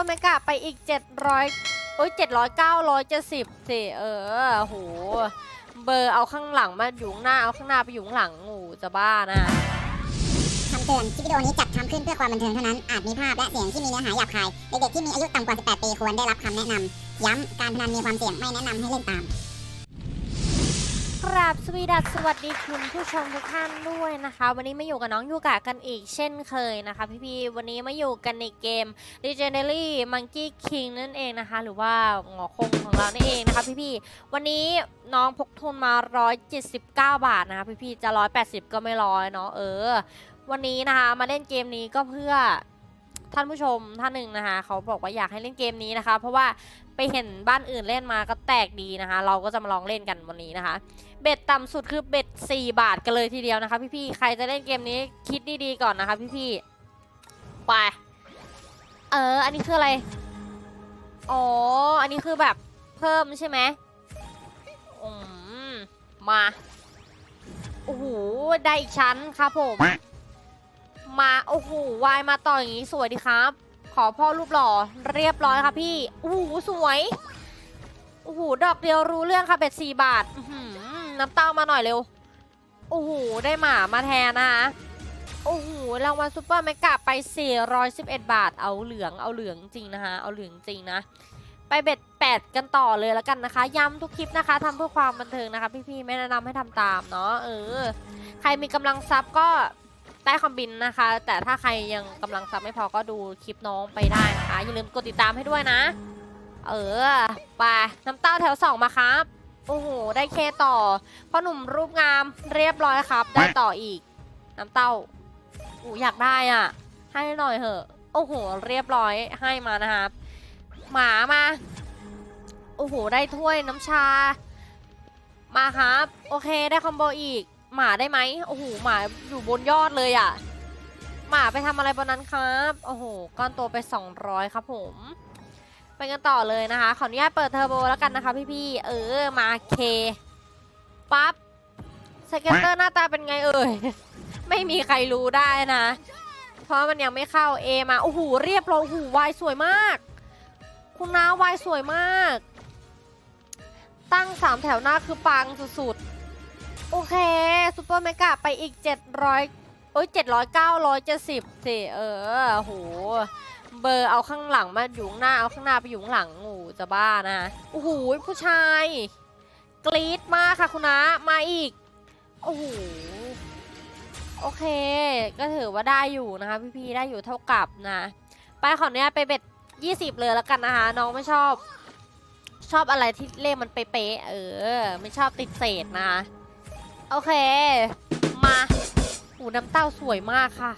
อร์เมกะไปอีก 700โอ้ย700 970สิเออโหเบอร์เอาข้างหลังมาอยู่หน้าเอาข้างหน้าไปอยู่หลังโอ้โหจะบ้านะคำเตือนคลิปวิดีโอนี้จัดทำขึ้นเพื่อความบันเทิงเท่านั้น อาจมีภาพและเสียงที่มีเนื้อหาหยาบคาย เด็กๆที่มีอายุต่ำกว่า 18 ปีควรได้รับคำแนะนำ ย้ำ การพนันมีความเสี่ยงไม่แนะนำให้เล่นตาม กราบสวีดัสสวัสดีคุณผู้ชมทุกท่านด้วยนะคะ วันนี้มาอยู่กับน้องยูกะกันอีกเช่นเคยนะคะพี่ๆวันนี้มาอยู่กันในเกม Legendary Monkey King นั่นเองนะคะ หรือว่าหงอคงของเรานั่นเองนะคะพี่ๆวันนี้น้องพกทุนมา 179 บาทนะคะพี่ๆจะ 180 ก็ไม่ร้อยเนาะเออ วันนี้นะคะมาเล่นเกมนี้ก็เพื่อ ท่านผู้ชมท่านหนึ่งนะคะเขาบอกว่าอยากให้เล่นเกมนี้นะคะ เพราะว่าไปเห็นบ้านอื่นเล่นมาก็แตกดีนะคะ เราก็จะมาลองเล่นกันวันนี้นะคะ เบ็ดต่ำสุดคือเบ็ด4 บาทกันเลยทีเดียวนะคะ พี่ๆใครจะเล่นเกมนี้คิดดีๆก่อนนะคะ พี่ๆไปเออ อันนี้คืออะไรอ๋ออันนี้คือแบบเพิ่มใช่ไหมอืมมาโอ้โหได้อีกชั้นครับผม มาโอ้โหวายมาต่ออย่างนี้สวยดีครับ ขอพ่อรูปหล่อเรียบร้อยครับพี่โอ้โหสวยโอ้โหดอกเดียวรู้เรื่องค่ะเบ็ดสี่บาทน้ำเต้ามาหน่อยเร็วโอ้โหได้หมามาแทนนะคะโอ้โหรางวัลซูเปอร์แมกกะไป 411 บาท เอาเหลืองเอาเหลืองจริงนะคะ เอาเหลืองจริงนะ ไปเบ็ดแปดกันต่อเลยแล้วกันนะคะ ย้ำทุกคลิปนะคะทำเพื่อความบันเทิงนะคะ พี่ๆไม่แนะนำให้ทำตามเนาะเออ ใครมีกำลังทรัพย์ก็ ใต้คอมบินนะคะ แต่ถ้าใครยังกำลังทรัพย์ไม่พอก็ดูคลิปน้องไปได้นะคะ อย่าลืมกดติดตามให้ด้วยนะ เออไปน้ำเต้าแถวสองมาครับ โอ้โห ได้เคต่อพ่อหนุ่มรูปงามเรียบร้อยครับ ได้ต่ออีก น้ำเต้าอูอยากได้อะ ให้หน่อยเหอะ โอ้โห เรียบร้อยให้มานะครับ หมามา โอ้โห ได้ถ้วยน้ำชา มาครับ โอเค ได้คอมโบอีก หมาได้ไหมโอ้โหหมาอยู่บนยอดเลยอะ่ะ หมาไปทำอะไรบนนั้นครับโอ้โหก้อนตัวไป 200 ครับผมไปกันต่อเลยนะคะ ขออนุญาตเปิดเทอร์โบแล้วกันนะคะพี่ๆ เออ มาเคปั๊บสเก็ตเตอร์หน้าตาเป็นไงเอ่ย ไม่มีใครรู้ได้นะ เพราะมันยังไม่เข้า A มา โอ้โห เรียบร้อยโอ้โหวายสวยมาก คุณน้าวายสวยมาก ตั้งสามแถวหน้าคือปังสุด เคซูเปอร์เมกะไปอีก 700โอ้ย700 970สิเออโหเบอร์เอาข้างหลังมาอยู่ข้างหน้าเอาข้างหน้าไปอยู่ข้างหลังโอ้โหจะบ้านะโอ้โหผู้ชาย กรี๊ดมากค่ะคุณนะมาอีกโอ้โหโอเค ก็ถือว่าได้อยู่นะคะ พี่ๆได้อยู่เท่ากับนะไปขออนุญาตไปเบ็ด20เลยแล้วกันนะคะ น้องไม่ชอบ ชอบอะไรที่เลขมันเป๊ะเออ ไม่ชอบติดเศษนะคะ โอเค มาหูน้ำเต้าสวยมากค่ะ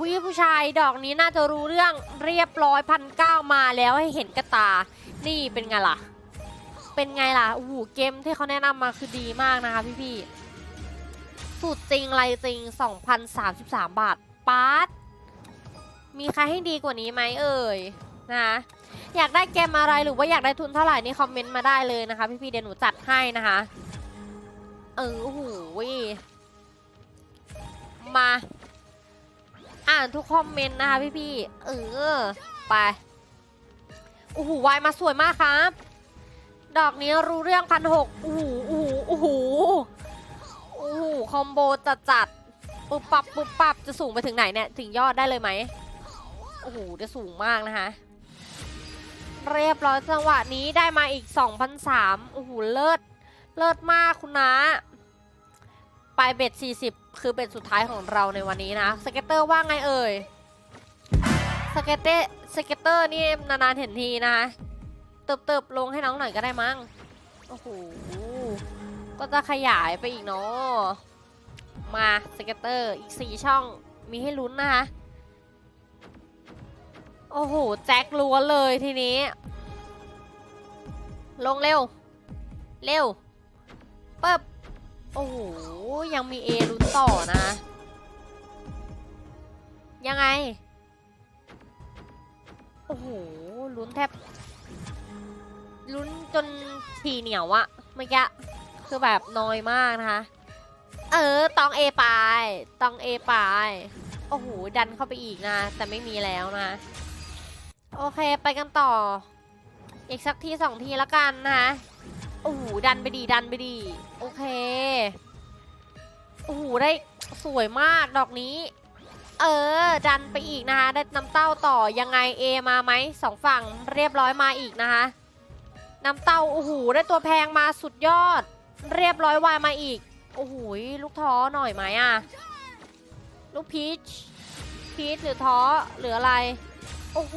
วิผู้ชายดอกนี้น่าจะรู้เรื่องเรียบร้อยพันเก้ามาแล้วให้เห็นกระตา นี่เป็นไงล่ะ เป็นไงล่ะโอ้โหเกมที่เขาแนะนำมาคือดีมากนะคะพี่ๆสูตรจริงไรจริง 2,033 บาทปาร์ตมีใครให้ดีกว่านี้ไหมเอ่ยนะอยากได้เกมอะไรหรือว่าอยากได้ทุนเท่าไหร่นี่คอมเมนต์มาได้เลยนะคะ พี่ๆเดี๋ยวหนูจัดให้นะคะ เออโอ้โหมา อ่านทุกคอมเมนต์นะคะพี่ๆเออ ไปโอ้โหวายมาสวยมากครับ ดอกนี้รู้เรื่องพันหกโอ้โหโอ้โหโอ้โหโอ้โหคอมโบจัดจัดปุ๊บปับปุ๊บปับจะสูงไปถึงไหนเนี่ย ถึงยอดได้เลยไหมโอ้โหจะสูงมากนะคะ เรียบร้อยจังหวะนี้ได้มาอีก 2,003โอ้โหเลิศ เลิศมากคุณนะไปเบ็ด 40 คือเบ็ดสุดท้ายของเราในวันนี้นะ สเก็ตเตอร์ว่าไงเอ่ย สเก็ตเตอร์สเก็ตเตอร์นี่นานๆเห็นทีนะคะเติบๆลงให้น้องหน่อยก็ได้มั้ง โอ้โห ก็จะขยายไปอีกเนาะ มาสเก็ตเตอร์อีก 4 ช่องมีให้ลุ้นนะคะ โอ้โห แจ็คล้วนเลยทีนี้ ลงเร็ว เร็ว ปึ๊บโอ้โห ยังมีเอลุ้นต่อนะ ยังไง โอ้โห ลุ้นแทบ ลุ้นจนทีเหนียวอะเมื่อกี้คือแบบน้อยมากนะคะ เออ ตองเอไปตองเอไปโอ้โห ดันเข้าไปอีกนะ แต่ไม่มีแล้วนะ โอเค ไปกันต่อ อีกสักทีสองทีละกันนะคะ โอ้โหดันไปดีดันไปดีโอเคโอ้โหได้สวยมากดอกนี้ เออ ดันไปอีกนะคะได้น้ำเต้าต่อยังไง A มาไหมสองฝั่งเรียบร้อยมาอีกนะคะน้ำเต้าโอ้โหได้ตัวแพงมาสุดยอด เรียบร้อยวายมาอีกโอ้โหลูกท้อหน่อยไหมอะลูกพีชพีชหรือท้อหรืออะไร โอ้โห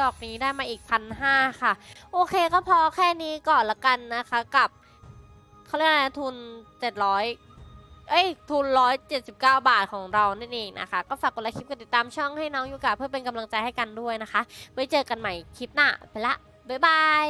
ดอกนี้ได้มาอีกพันห้าค่ะ โอเคก็พอแค่นี้ก่อนละกันนะคะกับเขาเรียกอะไรทุนเจ็ดร้อยเอ้ยทุนร้อยเจ็ดสิบเก้าบาทของเรานั่นเองนะคะ ก็ฝากกดไลค์คลิปกดติดตามช่องให้น้องยูกะเพื่อเป็นกำลังใจให้กันด้วยนะคะ ไว้เจอกันใหม่คลิปหน้าไปละ บ๊ายบาย